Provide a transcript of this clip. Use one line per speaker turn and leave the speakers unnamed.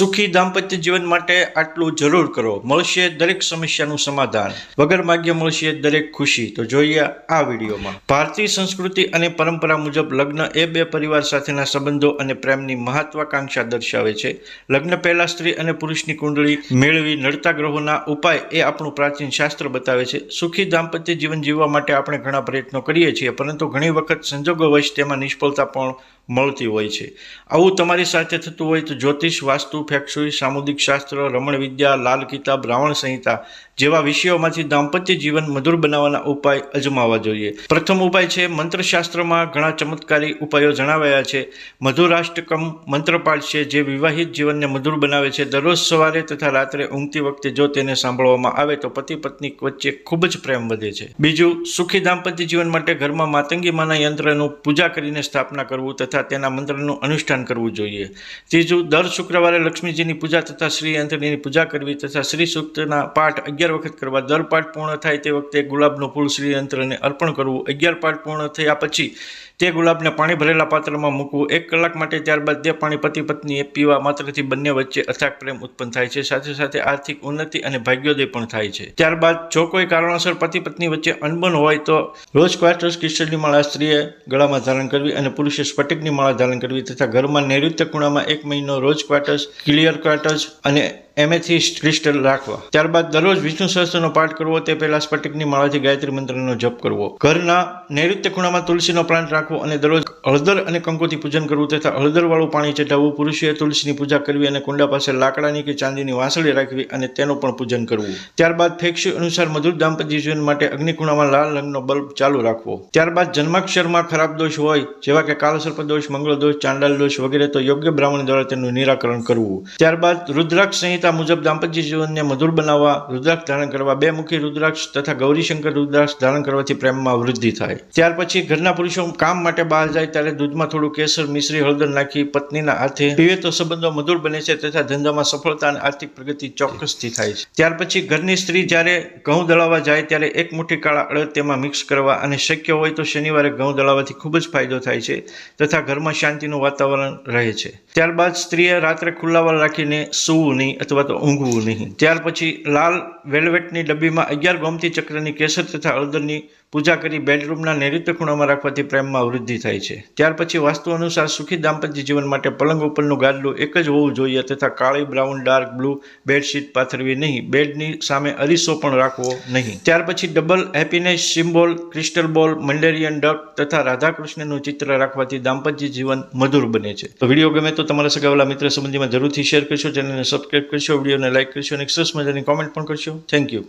સુખી દાંપત્ય જીવન માટે આટલું જરૂર કરો. મળશે દરેક સમસ્યાનું સમાધાન. વગર માગ્ય મળશે દરેક ખુશી. તો જોઈએ આ વિડીયોમાં. ભારતીય સંસ્કૃતિ અને પરંપરા મુજબ લગ્ન એ બે પરિવાર સાથેના સંબંધો અને પ્રેમની મહત્વાકાંક્ષા દર્શાવે છે. લગ્ન પહેલા સ્ત્રી અને પુરુષની કુંડળી મેળવી નડતા ગ્રહોના ઉપાય એ આપણું પ્રાચીન શાસ્ત્ર બતાવે છે. સુખી દાંપત્ય જીવન જીવવા માટે આપણે ઘણા પ્રયત્નો કરીએ છીએ, પરંતુ ઘણી વખત સંજોગોવશ તેમાં નિષ્ફળતા પણ મળતી હોય છે. આવું તમારી સાથે થતું હોય તો જ્યોતિષ, વાસ્તુ ફેક્સુઈ સામુદિક શાસ્ત્ર, રમણ વિદ્યા, લાલ કિતાબ, રાવણ સંહિતા જેવા વિષયોમાંથી દાંપત્ય જીવન મધુર બનાવવાના ઉપાય અજમાવવા જોઈએ. પ્રથમ ઉપાય છે, મંત્રશાસ્ત્રમાં ઘણા ચમત્કારી ઉપાયો જણાવ્યા છે. મધુરાષ્ટકમ મંત્રપાઠ છે, જે વિવાહિત જીવનને મધુર બનાવે છે. દરરોજ સવારે તથા રાત્રે ઊંઘતી વખતે જો તેને સાંભળવામાં આવે તો પતિ પત્ની વચ્ચે ખૂબ જ પ્રેમ વધે છે. બીજું, સુખી દાંપત્ય જીવન માટે ઘરમાં માતંગી માના યંત્રનું પૂજા કરીને સ્થાપના કરવું તથા તેના મંત્રનું અનુષ્ઠાન કરવું જોઈએ. ત્રીજું, દર શુક્રવારે લક્ષ્મીજીની પૂજા તથા શ્રી અંતરીની પૂજા કરવી તથા શ્રી સૂક્તના પાઠ અગિયાર વખત કરવા. દર પાઠ પૂર્ણ થાય તે વખતે ગુલાબનું ફૂલ શ્રી અંતરને અર્પણ કરવું. અગિયાર પાઠ પૂર્ણ થયા પછી તે ગુલાબને પાણી ભરેલા પાત્રમાં મૂકવું. એક કલાક માટે ત્યારબાદ તે પાણી પતિ પત્નીએ પીવા માત્રથી બંને વચ્ચે અથાગ પ્રેમ ઉત્પન્ન થાય છે. સાથે સાથે આર્થિક ઉન્નતિ અને ભાગ્યોદય પણ થાય છે. ત્યારબાદ જો કોઈ કારણોસર પતિ પત્ની વચ્ચે અનબન હોય તો રોજ ક્વાર્ટર્સ ક્રિસ્ટલની માળા સ્ત્રીએ ગળામાં ધારણ કરવી અને પુરુષે સ્ફટિકની માળા ધારણ કરવી તથા ઘરમાં નૈઋત્ય ખૂણામાં એક મહિનો રોજ ક્વાર્ટર્સ ક્લિયર ક્વાર્ટર્સ અને એમેથિસ્ટ ક્રિસ્ટલ રાખવા. ત્યારબાદ દરરોજ વિષ્ણુ સહસ્ત્રનો પાઠ કરવો, તે પહેલા સ્ફટિકની માળાથી ગાયત્રી મંત્રનો જપ કરવો. ઘરના નૈઋત્ય ખૂણામાં તુલસીનો પ્લાન્ટ રાખવો અને દરરોજ હળદર અને કંકોથી પૂજન કરવું તથા હળદરવાળું પાણી ચઢાવવું પુરુષે તુલસીની પૂજા કરવી અને કુંડા પાસે લાકડાની કે ચાંદીની વાંસળી રાખવી અને તેનું પણ પૂજન કરવું. ત્યારબાદ ફેક્સી અનુસાર મધુર દાંપત્ય જીવન માટે અગ્નિકુણામાં લાલ રંગનો બલ્બ ચાલુ રાખવો. ત્યારબાદ જન્માક્ષરમાં ખરાબ દોષ હોય, જેવા કે કાળસર્પ દોષ, મંગળ દોષ, ચાંડાલ દોષ વગેરે, તો યોગ્ય બ્રાહ્મણ દ્વારા તેનું નિરાકરણ કરવું. ત્યારબાદ રુદ્રાક્ષ સંહિતા મુજબ દાંપત્ય જીવનને મધુર બનાવવા, રુદ્રાક્ષ ધારણ કરવા, બે મુખી રુદ્રાક્ષ તથા ગૌરીશંકર રુદ્રાક્ષ ધારણ કરવાથી પ્રેમમાં વૃદ્ધિ થાય. ત્યાર પછી ઘરના પુરુષો કામ માટે બહાર જાય ત્યારે દૂધમાં થોડું કેસર, મિશ્રી, હળદર નાખી પત્નીના હાથે પીવે તો સંબંધો મધુર બને છે તથા ધંધામાં સફળતા અને આર્થિક પ્રગતિ ચોક્કસથી થાય છે. ત્યાર પછી ઘરની સ્ત્રી જ્યારે ઘઉં દળાવવા જાય ત્યારે એક મુઠ્ઠી કાળા અડદ તેમાં મિક્સ કરવા અને શક્ય હોય તો શનિવારે ઘઉં દળાવવાથી ખૂબ જ ફાયદો થાય છે તથા ઘરમાં શાંતિનું વાતાવરણ રહે છે. ત્યારબાદ સ્ત્રીએ રાત્રે ખુલ્લાવાળ રાખીને સૂવું નહીં અથવા તો ઊંઘવું નહીં. ત્યાર પછી લાલ વેલ્વેટની ડબ્બીમાં અગિયાર ગોમતી ચક્રની કેસર તથા હળદરની પૂજા કરી બેડરૂમના નૈઋત્ય ખૂણામાં રાખવાથી પ્રેમમાં વૃદ્ધિ થાય છે. ત્યાર પછી વાસ્તુ અનુસાર સુખી દાંપત્ય જીવન માટે પલંગ ઉપરનું ગાદલું એક જ હોવું જોઈએ તથા કાળી, બ્રાઉન, ડાર્ક, બ્લુ બેડશીટ પાથરવી નહીં. બેડની સામે અરીસો પણ રાખવો નહીં. ત્યાર પછી ડબલ હેપીનેસ સિમ્બોલ, ક્રિસ્ટલ બોલ, મંડેરિયન ડક તથા રાધાકૃષ્ણનું ચિત્ર રાખવાથી દાંપત્ય જીવન મધુર બને છે. તો વીડિયો ગમે તો તમારા સગાવાલા મિત્ર સંબંધીમાં જરૂરથી શેર કરશો ચેનલને સબસ્ક્રાઈબ કરશો વિડીયોને લાઇક કરશો અને સરસ મજાની કોમેન્ટ પણ કરશો. Thank you